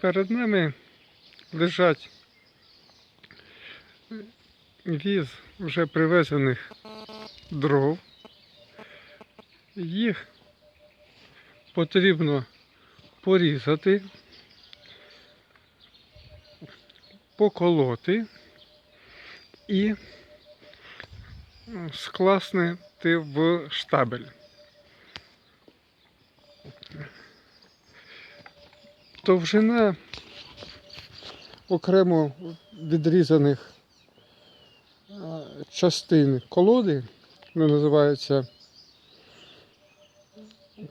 Перед нами лежать віз вже привезених дров. Їх потрібно порізати, поколоти і скласти в штабель. Довжина окремо відрізаних е, частин колоди, вони називаються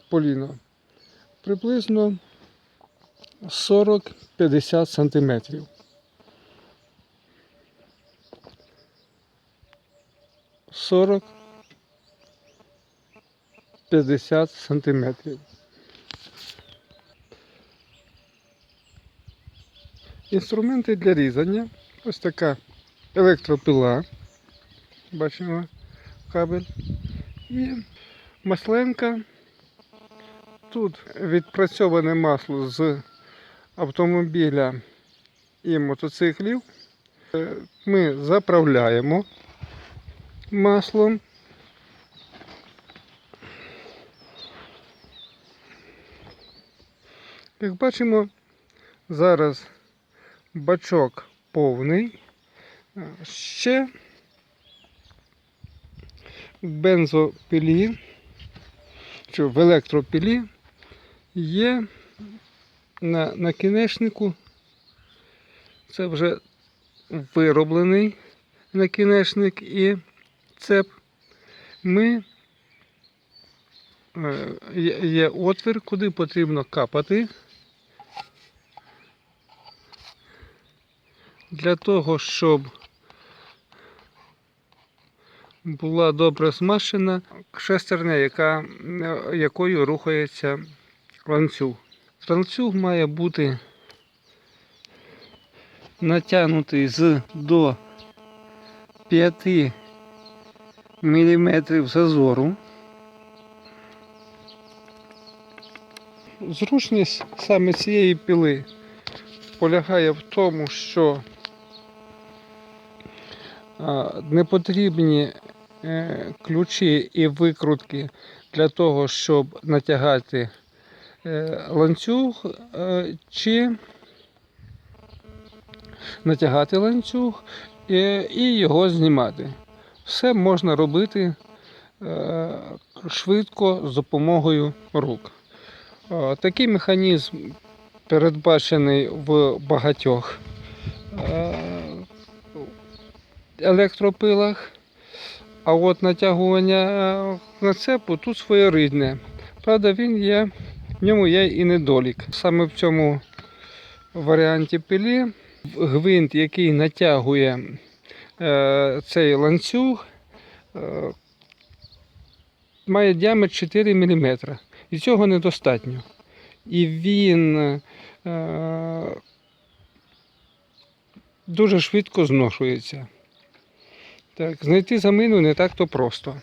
поліно, приблизно 40-50 сантиметрів. Сорок 50 сантиметрів. Інструменти для різання. Ось така електропила. Бачимо кабель. І масленка. Тут відпрацьоване масло з автомобіля і мотоциклів. Е, Ми заправляємо маслом. Як бачимо, зараз бачок повний. Е, Ще в бензопілі, чи в електропілі є на накінечнику. Це вже вироблений накінечник і цеп. Ми е, є- є отвір, куди потрібно капати. Для того, щоб була добре змащена шестерня, яка, е, якою рухається ланцюг. Ланцюг має бути натягнутий з до 5 мм зазору. Зручність саме цієї піли полягає в тому, що а, не потрібні е, ключі і викрутки для того, щоб натягати е, ланцюг е, чи натягати ланцюг і його знімати. Все можна робити швидко з допомогою рук. Такий механізм передбачений в багатьох електропилах. А от натягування е, нацепу тут своєрідне. Правда, він є, в ньому є і недолік. Саме в цьому варіанті пилі гвинт, який натягує е, цей ланцюг, е, має діаметр 4 мм. І цього недостатньо. І він е, дуже швидко зношується. Так, знайти замину не так то просто.